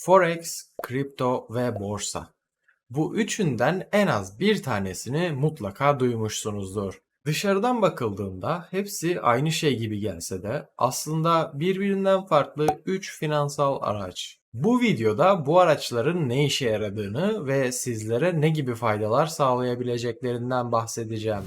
Forex, kripto ve borsa. Bu üçünden en az bir tanesini mutlaka duymuşsunuzdur. Dışarıdan bakıldığında hepsi aynı şey gibi gelse de aslında birbirinden farklı 3 finansal araç. Bu videoda bu araçların ne işe yaradığını ve sizlere ne gibi faydalar sağlayabileceklerinden bahsedeceğim.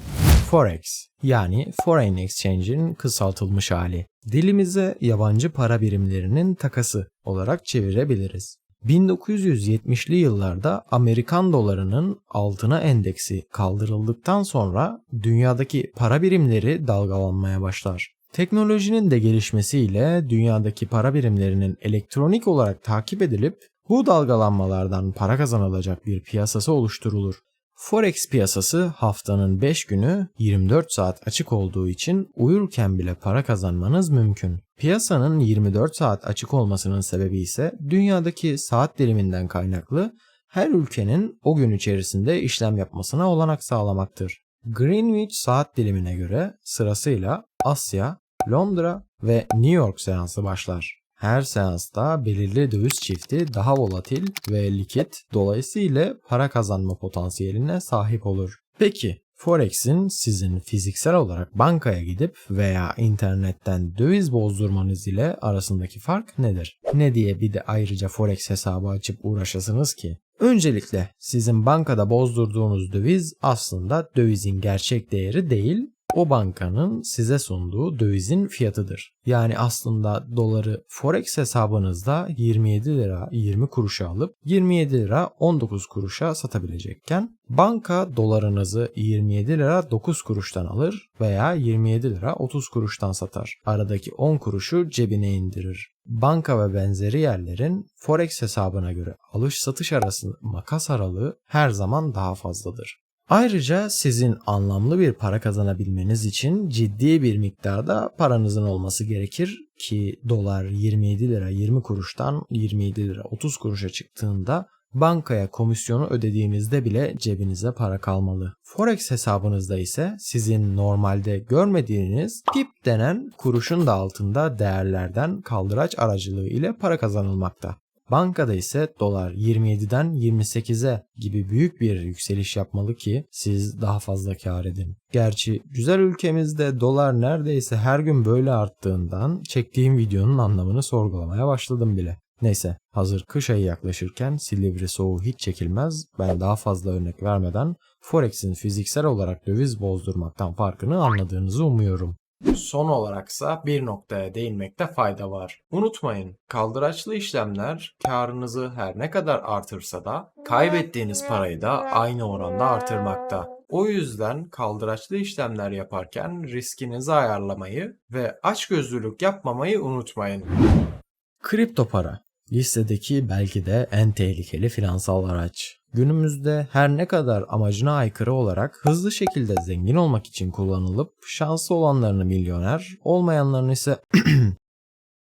Forex yani Foreign Exchange'in kısaltılmış hali. Dilimize yabancı para birimlerinin takası olarak çevirebiliriz. 1970'li yıllarda Amerikan dolarının altına endeksi kaldırıldıktan sonra dünyadaki para birimleri dalgalanmaya başlar. Teknolojinin de gelişmesiyle dünyadaki para birimlerinin elektronik olarak takip edilip bu dalgalanmalardan para kazanılacak bir piyasası oluşturulur. Forex piyasası haftanın 5 günü 24 saat açık olduğu için uyurken bile para kazanmanız mümkün. Piyasanın 24 saat açık olmasının sebebi ise dünyadaki saat diliminden kaynaklı her ülkenin o gün içerisinde işlem yapmasına olanak sağlamaktır. Greenwich saat dilimine göre sırasıyla Asya, Londra ve New York seansı başlar. Her seansta belirli döviz çifti daha volatil ve likit dolayısıyla para kazanma potansiyeline sahip olur. Peki Forex'in sizin fiziksel olarak bankaya gidip veya internetten döviz bozdurmanız ile arasındaki fark nedir? Ne diye bir de ayrıca Forex hesabı açıp uğraşasınız ki? Öncelikle sizin bankada bozdurduğunuz döviz aslında dövizin gerçek değeri değil, o bankanın size sunduğu dövizin fiyatıdır. Yani aslında doları Forex hesabınızda 27 lira 20 kuruşa alıp 27 lira 19 kuruşa satabilecekken banka dolarınızı 27 lira 9 kuruştan alır veya 27 lira 30 kuruştan satar. Aradaki 10 kuruşu cebine indirir. Banka ve benzeri yerlerin Forex hesabına göre alış satış arasında makas aralığı her zaman daha fazladır. Ayrıca sizin anlamlı bir para kazanabilmeniz için ciddi bir miktarda paranızın olması gerekir ki dolar 27 lira 20 kuruştan 27 lira 30 kuruşa çıktığında bankaya komisyonu ödediğinizde bile cebinize para kalmalı. Forex hesabınızda ise sizin normalde görmediğiniz PIP denen kuruşun da altında değerlerden kaldıraç aracılığı ile para kazanılmakta. Bankada ise dolar 27'den 28'e gibi büyük bir yükseliş yapmalı ki siz daha fazla kar edin. Gerçi güzel ülkemizde dolar neredeyse her gün böyle arttığından çektiğim videonun anlamını sorgulamaya başladım bile. Neyse hazır kış ayı yaklaşırken Silivri soğuğu hiç çekilmez ben daha fazla örnek vermeden Forex'in fiziksel olarak döviz bozdurmaktan farkını anladığınızı umuyorum. Son olaraksa bir noktaya değinmekte fayda var. Unutmayın, kaldıraçlı işlemler karınızı her ne kadar artırsa da kaybettiğiniz parayı da aynı oranda artırmakta. O yüzden kaldıraçlı işlemler yaparken riskinizi ayarlamayı ve açgözlülük yapmamayı unutmayın. Kripto para listedeki belki de en tehlikeli finansal araç. Günümüzde her ne kadar amacına aykırı olarak hızlı şekilde zengin olmak için kullanılıp şanslı olanlarını milyoner, olmayanlarını ise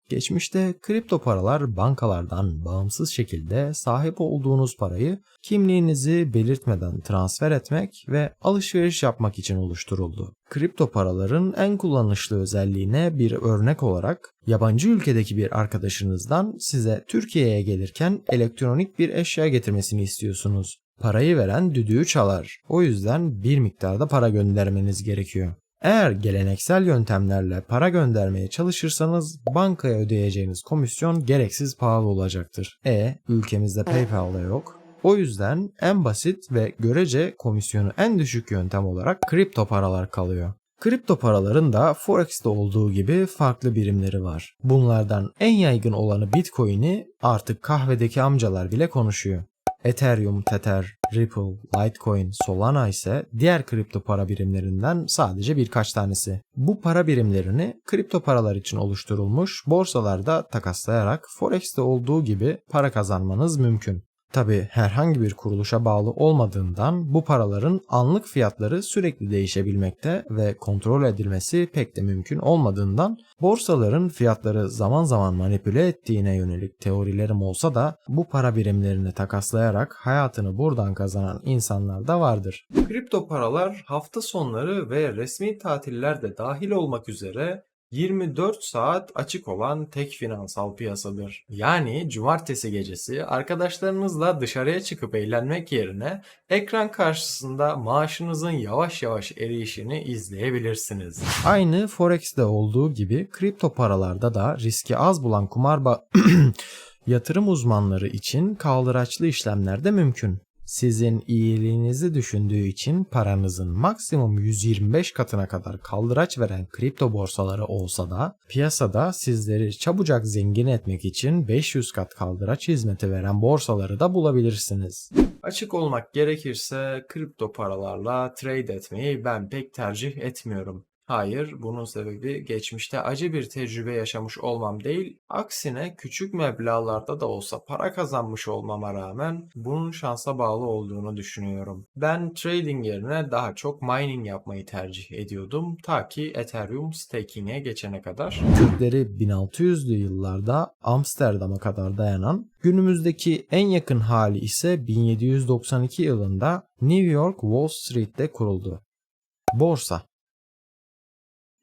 Geçmişte kripto paralar bankalardan bağımsız şekilde sahip olduğunuz parayı kimliğinizi belirtmeden transfer etmek ve alışveriş yapmak için oluşturuldu. Kripto paraların en kullanışlı özelliğine bir örnek olarak yabancı ülkedeki bir arkadaşınızdan size Türkiye'ye gelirken elektronik bir eşya getirmesini istiyorsunuz. Parayı veren düdüğü çalar. O yüzden bir miktarda para göndermeniz gerekiyor. Eğer geleneksel yöntemlerle para göndermeye çalışırsanız bankaya ödeyeceğiniz komisyon gereksiz pahalı olacaktır. E ülkemizde PayPal da yok. O yüzden en basit ve görece komisyonu en düşük yöntem olarak kripto paralar kalıyor. Kripto paraların da Forex'te olduğu gibi farklı birimleri var. Bunlardan en yaygın olanı Bitcoin'i artık kahvedeki amcalar bile konuşuyor. Ethereum, Tether, Ripple, Litecoin, Solana ise diğer kripto para birimlerinden sadece birkaç tanesi. Bu para birimlerini kripto paralar için oluşturulmuş borsalarda takaslayarak Forex'te olduğu gibi para kazanmanız mümkün. Tabi herhangi bir kuruluşa bağlı olmadığından bu paraların anlık fiyatları sürekli değişebilmekte ve kontrol edilmesi pek de mümkün olmadığından borsaların fiyatları zaman zaman manipüle ettiğine yönelik teorilerim olsa da bu para birimlerini takaslayarak hayatını buradan kazanan insanlar da vardır. Kripto paralar hafta sonları ve resmi tatiller de dahil olmak üzere 24 saat açık olan tek finansal piyasadır. Yani cumartesi gecesi arkadaşlarınızla dışarıya çıkıp eğlenmek yerine ekran karşısında maaşınızın yavaş yavaş eriyişini izleyebilirsiniz. Aynı Forex'te olduğu gibi kripto paralarda da riski az bulan kumar yatırım uzmanları için kaldıraçlı işlemler de mümkün. Sizin iyiliğinizi düşündüğü için paranızın maksimum 125 katına kadar kaldıraç veren kripto borsaları olsa da piyasada sizleri çabucak zengin etmek için 500 kat kaldıraç hizmeti veren borsaları da bulabilirsiniz. Açık olmak gerekirse kripto paralarla trade etmeyi ben pek tercih etmiyorum. Hayır, bunun sebebi geçmişte acı bir tecrübe yaşamış olmam değil, aksine küçük meblağlarda da olsa para kazanmış olmama rağmen bunun şansa bağlı olduğunu düşünüyorum. Ben trading yerine daha çok mining yapmayı tercih ediyordum ta ki Ethereum staking'e geçene kadar. Kökleri 1600'lü yıllarda Amsterdam'a kadar dayanan, günümüzdeki en yakın hali ise 1792 yılında New York Wall Street'te kuruldu. Borsa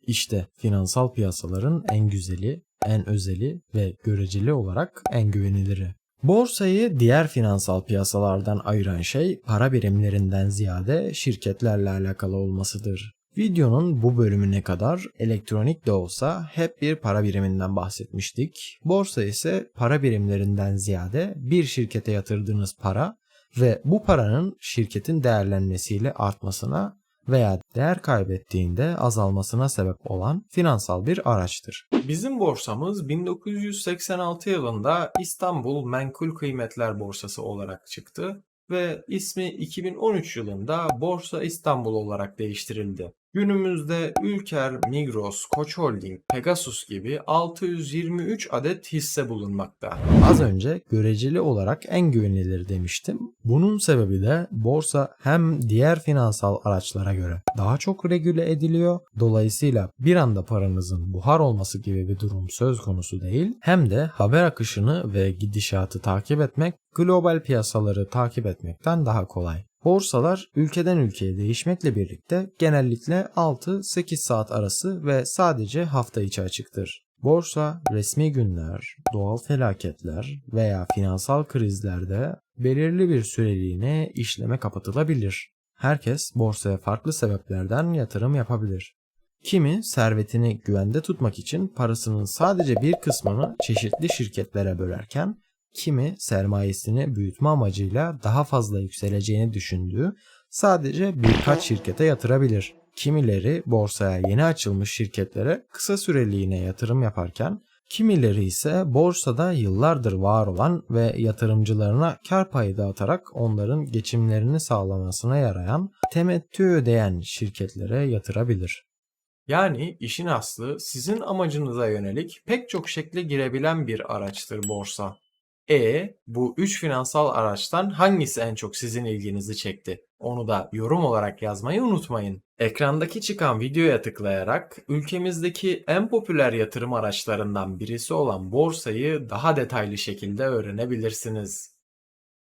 işte finansal piyasaların en güzeli, en özeli ve göreceli olarak en güveniliri. Borsayı diğer finansal piyasalardan ayıran şey para birimlerinden ziyade şirketlerle alakalı olmasıdır. Videonun bu bölümüne kadar elektronik de olsa hep bir para biriminden bahsetmiştik. Borsa ise para birimlerinden ziyade bir şirkete yatırdığınız para ve bu paranın şirketin değerlenmesiyle artmasına veya değer kaybettiğinde azalmasına sebep olan finansal bir araçtır. Bizim borsamız 1986 yılında İstanbul Menkul Kıymetler Borsası olarak çıktı ve ismi 2013 yılında Borsa İstanbul olarak değiştirildi. Günümüzde Ülker, Migros, Koç Holding, Pegasus gibi 623 adet hisse bulunmakta. Az önce göreceli olarak en güvenilir demiştim. Bunun sebebi de borsa hem diğer finansal araçlara göre daha çok regüle ediliyor. Dolayısıyla bir anda paranızın buhar olması gibi bir durum söz konusu değil. Hem de haber akışını ve gidişatı takip etmek global piyasaları takip etmekten daha kolay. Borsalar ülkeden ülkeye değişmekle birlikte genellikle 6-8 saat arası ve sadece hafta içi açıktır. Borsa resmi günler, doğal felaketler veya finansal krizlerde belirli bir süreliğine işleme kapatılabilir. Herkes borsaya farklı sebeplerden yatırım yapabilir. Kimi servetini güvende tutmak için parasının sadece bir kısmını çeşitli şirketlere bölerken kimi sermayesini büyütme amacıyla daha fazla yükseleceğini düşündüğü sadece birkaç şirkete yatırabilir. Kimileri borsaya yeni açılmış şirketlere kısa süreliğine yatırım yaparken kimileri ise borsada yıllardır var olan ve yatırımcılarına kar payı dağıtarak onların geçimlerini sağlamasına yarayan temettü ödeyen şirketlere yatırabilir. Yani işin aslı sizin amacınıza yönelik pek çok şekle girebilen bir araçtır borsa. E bu üç finansal araçtan hangisi en çok sizin ilginizi çekti? Onu da yorum olarak yazmayı unutmayın. Ekrandaki çıkan videoya tıklayarak ülkemizdeki en popüler yatırım araçlarından birisi olan borsayı daha detaylı şekilde öğrenebilirsiniz.